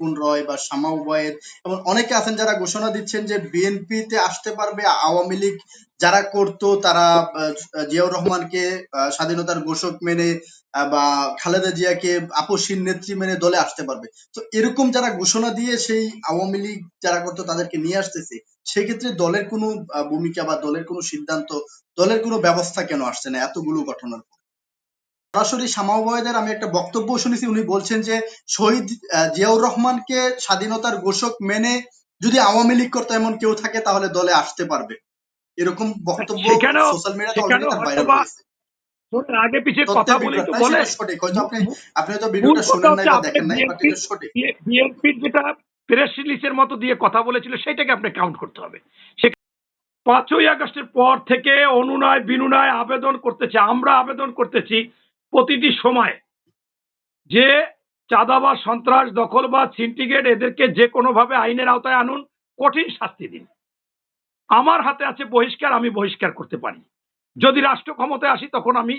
রিপুন রয় বা শামা উবায়ের এবং অনেকে আছেন যারা ঘোষণা দিচ্ছেন যে বিএনপিতে আসতে পারবে আওয়ামী লীগ, যারা করতো তারা জিয়াউর রহমানকে স্বাধীনতার ঘোষক মেনে বা খালেদা জিয়াকে আপসীর নেত্রী মেনে দলে আসতে পারবে তো এরকম যারা ঘোষণা দিয়ে সেই আওয়ামী লীগ যারা করতো তাদেরকে নিয়ে আসতেছে, সেক্ষেত্রে দলের কোনো ভূমিকা বা দলের কোনো সিদ্ধান্ত, দলের কোনো ব্যবস্থা কেন আসছে না এতগুলো ঘটনার পর? সরাসরি শামা ওবায়দের আমি একটা বক্তব্য শুনেছি। উনি বলছেন যে শহীদ জিয়াউর রহমানকে স্বাধীনতার ঘোষক মেনে যদি আওয়ামী লীগ করতো এমন কেউ থাকে তাহলে দলে আসতে পারবে। এরকম বক্তব্য সোশ্যাল মিডিয়াতে আগে কথা। বলে আপনি আপনি হয়তো ভিডিওটা শোনেন কথা নাই বা দেখেন নাই আপনি বাট এটা সঠিক। বিএনপির যেটা প্রেস রিলিজের মতো দিয়ে কথা বলেছিল সেটাকে আপনি কাউন্ট করতে হবে। পাঁচই আগস্টের পর থেকে অনুনয় বিনুনয় আবেদন করতেছে। আমরা আবেদন করতেছি প্রতিটি সময় যে চাঁদাবাজ সন্ত্রাস দখলবাজ সিন্ডিকেট এদেরকে যে কোনোভাবে আইনের আওতায় আনুন, কঠিন শাস্তি দিন। আমার হাতে আছে বহিষ্কার, আমি বহিষ্কার করতে পারি। যদি রাষ্ট্র ক্ষমতায় আসি, তখন আমি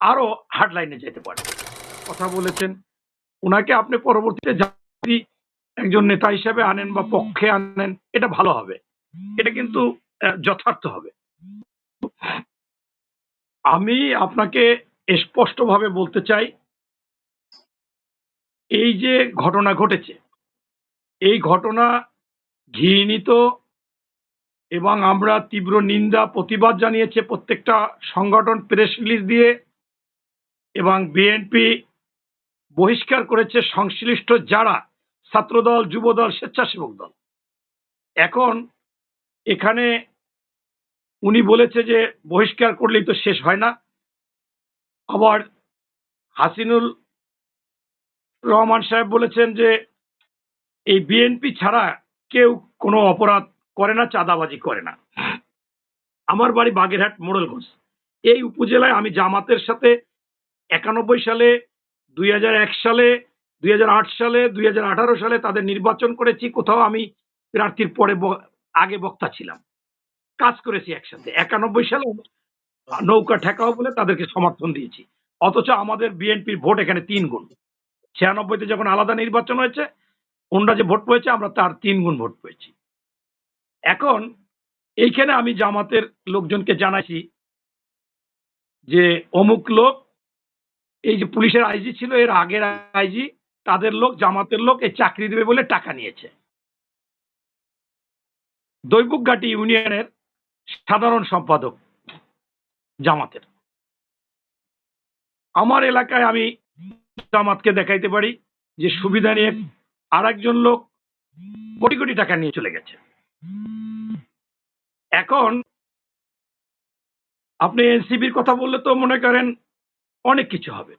আরও হার্ডলাইনে যেতে পারি। কথা বলেছেন। ওনাকে আপনি পরবর্তীতে যদি একজন নেতা হিসেবে আনেন বা পক্ষে আনেন, এটা ভালো হবে। এটা কিন্তু যথার্থ হবে। আমি আপনাকে স্পষ্টভাবে বলতে চাই, এই যে ঘটনা ঘটেছে, এই ঘটনা ঘৃণিত এবং আমরা তীব্র নিন্দা, প্রতিবাদ জানিয়েছে প্রত্যেকটা সংগঠন প্রেস রিলিজ দিয়ে এবং বিএনপি বহিষ্কার করেছে সংশ্লিষ্ট যারা, ছাত্রদল, যুবদল, স্বেচ্ছাসেবক দল। এখন এখানে উনি বলেছে যে বহিষ্কার করলেই তো শেষ হয় না। আবার হাসিনুল রহমান সাহেব বলেছেন যে এই বিএনপি ছাড়া কেউ কোনো অপরাধ করে না, চাঁদাবাজি করে না। আমার বাড়ি বাগেরহাট, মোড়লগঞ্জ। এই উপজেলায় আমি জামাতের সাথে একানব্বই সালে, দুই হাজার এক সালে, দুই হাজার আট সালে, দুই হাজার আঠারো সালে তাদের নির্বাচন করেছি, কোথাও আমি প্রার্থীর পরে আগে বক্তা ছিলাম। কাজ করেছি একসাথে। একানব্বই সালে নৌকা ঠেকাও বলে তাদেরকে সমর্থন দিয়েছি। অথচ আমাদের বিএনপির ভোট এখানে তিন গুণ। ছিয়ানব্বইতে যখন আলাদা নির্বাচন হয়েছে ওনরা যে ভোট পেয়েছে, আমরা তার তিন গুণ ভোট পেয়েছি। এখন এইখানে আমি জামাতের লোকজনকে জানাইছি যে অমুক লোক, এই যে পুলিশের আইজি ছিল, এর আগের আইজি, তাদের লোক, জামাতের লোক এই চাকরি দেবে বলে টাকা নিয়েছে। দৈবুকঘাটি ইউনিয়নের সাধারণ সম্পাদক জামাতের। আমার এলাকায় আমি জামাতকে দেখাইতে পারি যে সুবিধা নিয়ে আর একজন লোক কোটি কোটি টাকা নিয়ে চলে গেছে। এখন আপনি এনসিবির কথা বললে তো মনে করেন অনেক কিছু হবে।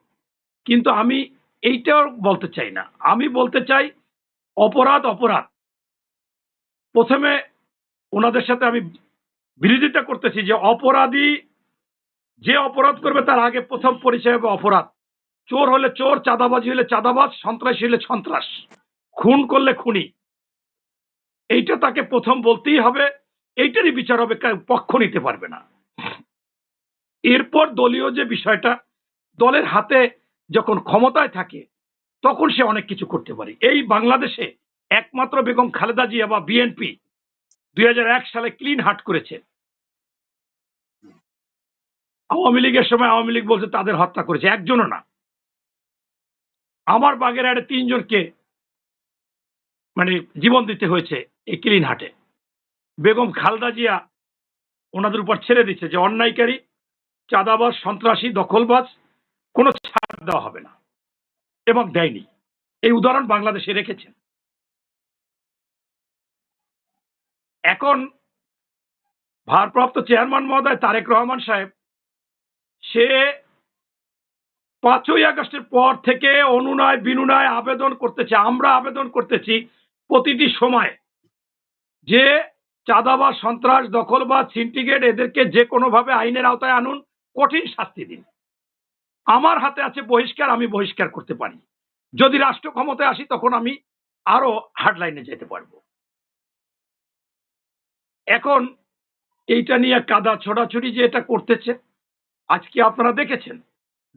কিন্তু আমি এইটাও বলতে চাই না। আমি বলতে চাই অপরাধ অপরাধ। প্রথমে ওনাদের সাথে আমি বিরোধিতা করতেছি যে অপরাধী যে অপরাধ করবে তার আগে প্রথম পরিচয় হবে অপরাধ। চোর হলে চোর, চাঁদাবাজি হলে চাঁদাবাজ, সন্ত্রাসী হলে সন্ত্রাস। খুন করলে খুনি। এইটা তাকে প্রথম বলতেই হবে, এইটারই বিচার হবে পক্ষ নিতে পারবে না। এরপর দলীয় যে বিষয়টা, দলের হাতে যখন ক্ষমতায় থাকে, তখন সে অনেক কিছু করতে পারে। এই বাংলাদেশে একমাত্র বেগম খালেদা জিয়া বা বিএনপি দুই হাজার এক সালে ক্লিন হার্ট করেছে। আওয়ামী লীগের সময় আওয়ামী লীগ বলছে তাদের হত্যা করেছে, একজনও না। আমার বাগেরহাটে তিনজনকে মানে জীবন দিতে হয়েছে এই ক্লিন হাটে। বেগম খালদা জিয়া ওনাদের উপর ছেড়ে দিচ্ছে যে অন্যায়কারী, চাঁদাবাজ, সন্ত্রাসী, দখলবাজ, কোনো ছাড় দেওয়া হবে না। এবং দেয়নি। এই উদাহরণ বাংলাদেশে রেখেছেন। এখন ভারপ্রাপ্ত চেয়ারম্যান মহোদয় তারেক রহমান সাহেব সে পাঁচই আগস্টের পর থেকে অনুনয় বিনুনয় আবেদন করতেছে, আমরা আবেদন করতেছি প্রতিটি সময় যে চাঁদাবাজ, সন্ত্রাস, দখলবাজ, সিন্ডিকেট এদেরকে যে কোনোভাবে আইনের আওতায় আনুন, কঠিন শাস্তি দিন। আমার হাতে আছে বহিষ্কার, আমি বহিষ্কার করতে পারি। যদি রাষ্ট্র ক্ষমতায় আসি, তখন আমি আরও হার্ডলাইনে যেতে পারব। এখন এইটা নিয়ে কাদা ছোড়াছুড়ি যে এটা করতেছে আজকে আপনারা দেখেছেন,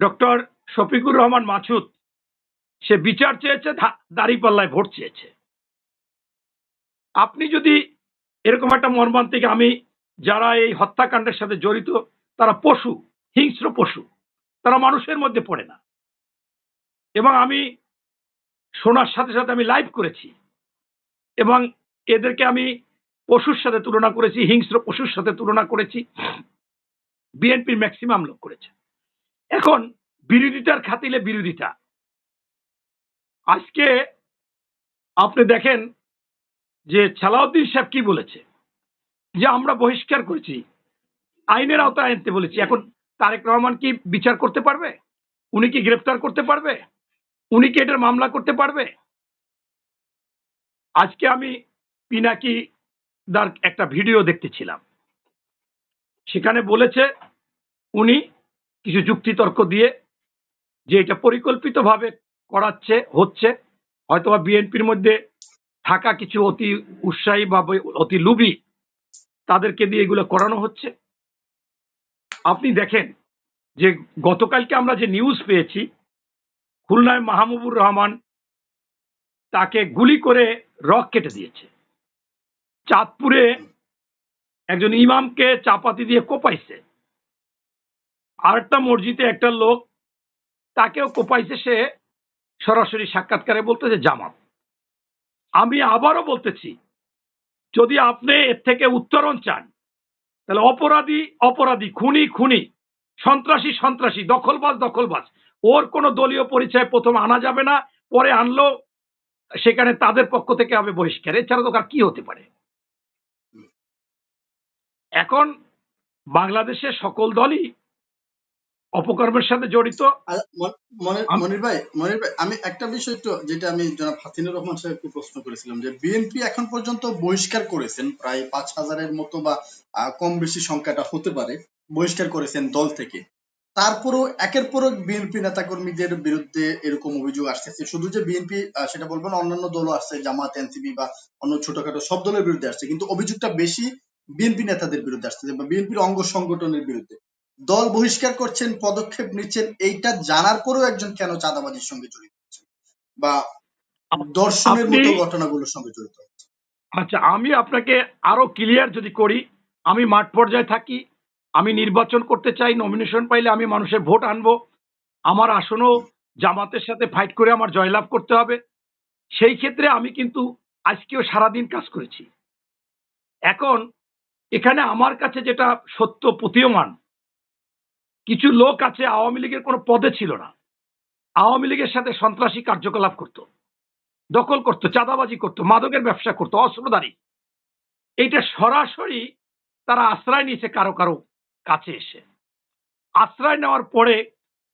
ডক্টর শফিকুর রহমান মাছুদ, সে বিচার চেয়েছে দাঁড়িপাল্লায় ভোট চেয়েছে। আপনি যদি এরকম একটা মর্মান্তিক, আমি যারা এই হত্যাকাণ্ডের সাথে জড়িত, তারা পশু, হিংস্র পশু, তারা মানুষের মধ্যে পড়ে না। এবং আমি শোনার সাথে সাথে আমি লাইভ করেছি, এবং এদেরকে আমি পশুর সাথে তুলনা করেছি, হিংস্র পশুর সাথে তুলনা করেছি। বিএনপির ম্যাক্সিমাম লোক করেছে। এখন বিরোধিতার খাতিলে বিরোধিতা। আজকে আপনি দেখেন যে ছালাউদ্দিন সাহেব কি বলেছে? যে আমরা বহিষ্কার করেছি। আইনের আওতায় আনতে বলেছি। এখন তারেক রহমান কি বিচার করতে পারবে? উনি কি গ্রেফতার করতে পারবে? উনি কি এটার মামলা করতে পারবে? আজকে আমি পিনাকি দার একটা ভিডিও দেখতেছিলাম সেখানে বলেছে উনি কিছু যুক্তিতর্ক দিয়ে যে এটা পরিকল্পিতভাবে করাচ্ছে, হচ্ছে, হয়তোবা বিএনপির মধ্যে থাকা কিছু অতি উৎসাহী বা অতি লুবি তাদেরকে দিয়ে এগুলো করানো হচ্ছে। আপনি দেখেন যে গতকালকে আমরা যে নিউজ পেয়েছি, খুলনায় মাহমুবুর রহমান তাকে গুলি করে রক কেটে দিয়েছে। চাঁদপুরে একজন ইমামকে চাপাতি দিয়ে কোপাইছে। আরেকটা মসজিদে একটা লোক তাকেও কোপাইছে, সে সরাসরি সাক্ষাৎকারে বলতেছে, জামাত। আমি আবারও বলতেছি, যদি আপনি এর থেকে উত্তরণ চান, তাহলে অপরাধী অপরাধী, খুনি খুনি, সন্ত্রাসী সন্ত্রাসী, দখলবাজ দখলবাজ, ওর কোনো দলীয় পরিচয় প্রথম আনা যাবে না, পরে আনলো সেখানে তাদের পক্ষ থেকে হবে বহিষ্কার। এছাড়া তো কি হতে পারে? এখন বাংলাদেশের সকল দলই অপকর্মের সাথে জড়িত। মনির ভাই মনির ভাই আমি একটা বিষয় একটু যেটা আমি জনাব হাসিনুর রহমান সাহেবকে প্রশ্ন করেছিলাম যে বিএনপি এখন পর্যন্ত বহিষ্কার করেছেন প্রায় পাঁচ হাজারের মতো বা কম বেশি সংখ্যাটা হতে পারে বহিষ্কার করেছেন দল থেকে। তারপরও একের পর এক বিএনপি নেতাকর্মীদের বিরুদ্ধে এরকম অভিযোগ আসতেছে। শুধু যে বিএনপি সেটা বলব না অন্যান্য দলও আসছে জামাত এনসিপি বা অন্য ছোটখাটো সব দলের বিরুদ্ধে আসছে কিন্তু অভিযোগটা বেশি বিএনপি নেতাদের বিরুদ্ধে আসছে বা বিএনপির অঙ্গ সংগঠনের বিরুদ্ধে। দল বহিষ্কার করছেন পদক্ষেপ নিচ্ছেন এইটা জানার পরেও একজন কেন চাঁদাবাজির সঙ্গে জড়িত বা দর্শনের মতো ঘটনাগুলোর সঙ্গে জড়িত আচ্ছা আমি আপনাকে আরও ক্লিয়ার যদি করি আমি মাঠ পর্যায়ে থাকি আমি নির্বাচন করতে চাই নমিনেশন পাইলে আমি মানুষের ভোট আনব। আমার আসনও জামাতের সাথে ফাইট করে আমার জয়লাভ করতে হবে। সেই ক্ষেত্রে আমি কিন্তু আজকেও সারাদিন কাজ করেছি। এখন এখানে আমার কাছে যেটা সত্য প্রতীয়মান, কিছু লোক আছে আওয়ামী লীগের কোনো পদে ছিল না। আওয়ামী লীগের সাথে সন্ত্রাসী কার্যকলাপ করত, দখল করত, চাঁদাবাজি করত, মাদকের ব্যবসা করত, অস্ত্রধারী। এইটা সরাসরি তারা আশ্রয় নিয়েছে কারও কারও কাছে এসে। আশ্রয় নেওয়ার পরে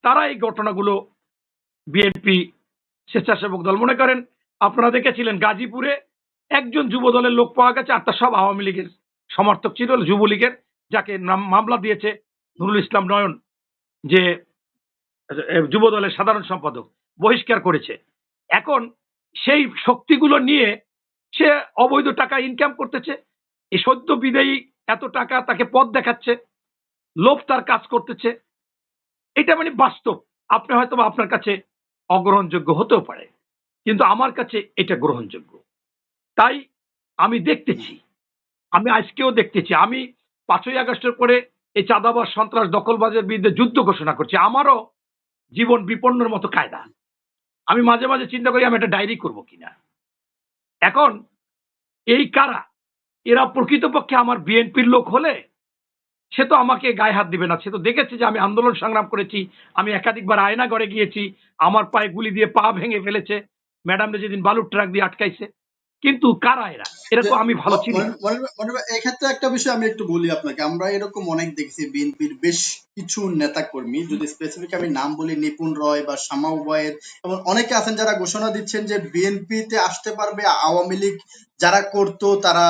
তারা এই ঘটনাগুলো বিএনপি স্বেচ্ছাসেবক দল, মনে করেন আপনারা দেখেছিলেন গাজীপুরে একজন যুব দলের লোক পাওয়া গেছে আর তার সব আওয়ামী লীগের সমর্থক ছিল যুবলীগের, যাকে মামলা দিয়েছে নুরুল ইসলাম নয়ন, যে যুব দলের সাধারণ সম্পাদক, বহিষ্কার করেছে। এখন সেই শক্তিগুলো নিয়ে সে অবৈধ টাকা ইনকাম করতেছে। এই সদ্য বিদায়ী এত টাকা তাকে পথ দেখাচ্ছে, লোভ তার কাজ করতেছে। এটা মানে বাস্তব। আপনি হয়তো আপনার কাছে অগ্রহণযোগ্য হতেও পারে, কিন্তু আমার কাছে এটা গ্রহণযোগ্য। তাই আমি দেখতেছি আমি আজকেও দেখতেছি। আমি পাঁচই আগস্টের পরে এই চাঁদাবাজ সন্ত্রাস দখলবাজের বিরুদ্ধে যুদ্ধ ঘোষণা করছি। আমারও জীবন বিপন্নর মতো কায়দা। আমি মাঝে মাঝে চিন্তা করি, আমি একটা ডায়েরি করব কিনা? এখন এই কারা? এরা প্রকৃতপক্ষে আমার বিএনপির লোক হলে সে তো আমাকে গায়ে হাত দিবে না। সে তো দেখেছে যে আমি আন্দোলন সংগ্রাম করেছি, আমি একাধিকবার আয়না ঘরে গিয়েছি, আমার পায়ে গুলি দিয়ে পা ভেঙে ফেলেছে। ম্যাডামরা যেদিন বালুর ট্রাক দিয়ে আটকাইছে কিন্তু কারা এরা? এরা তো আমি ভালো চিনি এক্ষেত্রে একটা বিষয় আমি একটু বলি আপনাকে। আমরা এরকম অনেক দেখেছি বিএনপির বেশ কিছু নেতা কর্মী যদি স্পেসিফিক আমি নাম বলি নিপুণ রয় বা শামা উবায়ের এবং অনেকে আছেন যারা ঘোষণা দিচ্ছেন যে বিএনপিতে আসতে পারবে আওয়ামী লীগ যারা করতো তারা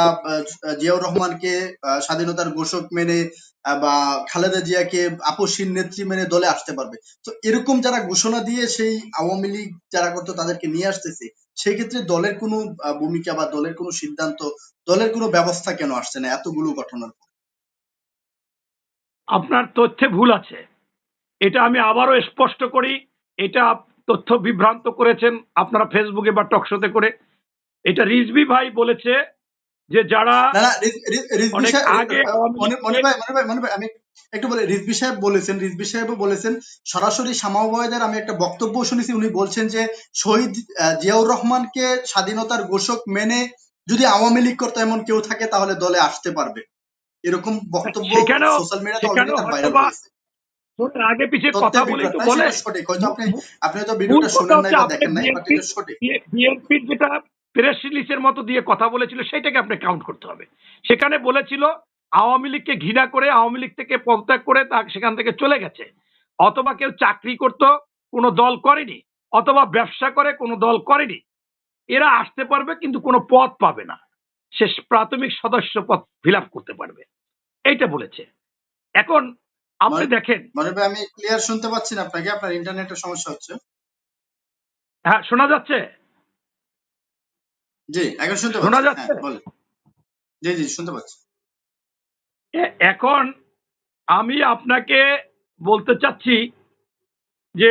জিয়াউর রহমানকে স্বাধীনতার ঘোষক মেনে বা খালেদা জিয়াকে আপসীর নেত্রী মেনে দলে আসতে পারবে। তো এরকম যারা ঘোষণা দিয়ে সেই আওয়ামী লীগ যারা করতো তাদেরকে নিয়ে আসতেছে সেই ক্ষেত্রে দলের কোনো ভূমিকা বা দলের কোনো সিদ্ধান্ত, দলের কোনো ব্যবস্থা কেন আসছে না এতগুলো ঘটনার? আপনার তথ্যে ভুল আছে। এটা আমি আবারও স্পষ্ট করি, এটা তথ্য বিভ্রান্ত করেছেন আপনারা ফেসবুকে বা টকশোতে করে। এটা রিজভি ভাই বলেছে যে যারা অনেক আগে আমি একটু বলি রিজভি সাহেব বলেছেন সাহেবও বলেছেন সরাসরি শামাওয়াদের আমি একটা বক্তব্য শুনেছি উনি বলছেন যে শহীদ জিয়াউর রহমানকে স্বাধীনতার ঘোষক মেনে যদি আওয়ামী লীগ করতো এমন কেউ থাকে তাহলে দলে আসতে পারবে। এরকম বক্তব্য সোশ্যাল মিডিয়াতে আগে পিছিয়ে কথা তো বলে। আপনি ভিডিওটা শুনেন নাই দেখেন নাই সঠিক। যেটা প্রেস রিলিজের মতো দিয়ে কথা বলেছিল সেটাকে আপনি কাউন্ট করতে হবে। সেখানে বলেছিল আওয়ামী লীগকে ঘৃণা করে আওয়ামী লীগ থেকে পদত্যাগ করে তা সেখান থেকে চলে গেছে। অথবা কেউ চাকরি করত কোনো দল করেনি অথবা ব্যবসা করে কোনো দল করেনি। এরা আসতে পারবে কিন্তু কোনো পদ পাবে না। সে প্রাথমিক সদস্য পদ ফিল করতে পারবে। এইটা বলেছে। এখন আপনি মানে- দেখেন মানে আমি ক্লিয়ার শুনতে পাচ্ছি না আপনাকে আপনার ইন্টারনেটের সমস্যা হচ্ছে। হ্যাঁ শোনা যাচ্ছে? জি এখন শুনতে শোনা যাচ্ছে? হ্যাঁ জি জি শুনতে পাচ্ছি। এখন আমি আপনাকে বলতে চাচ্ছি যে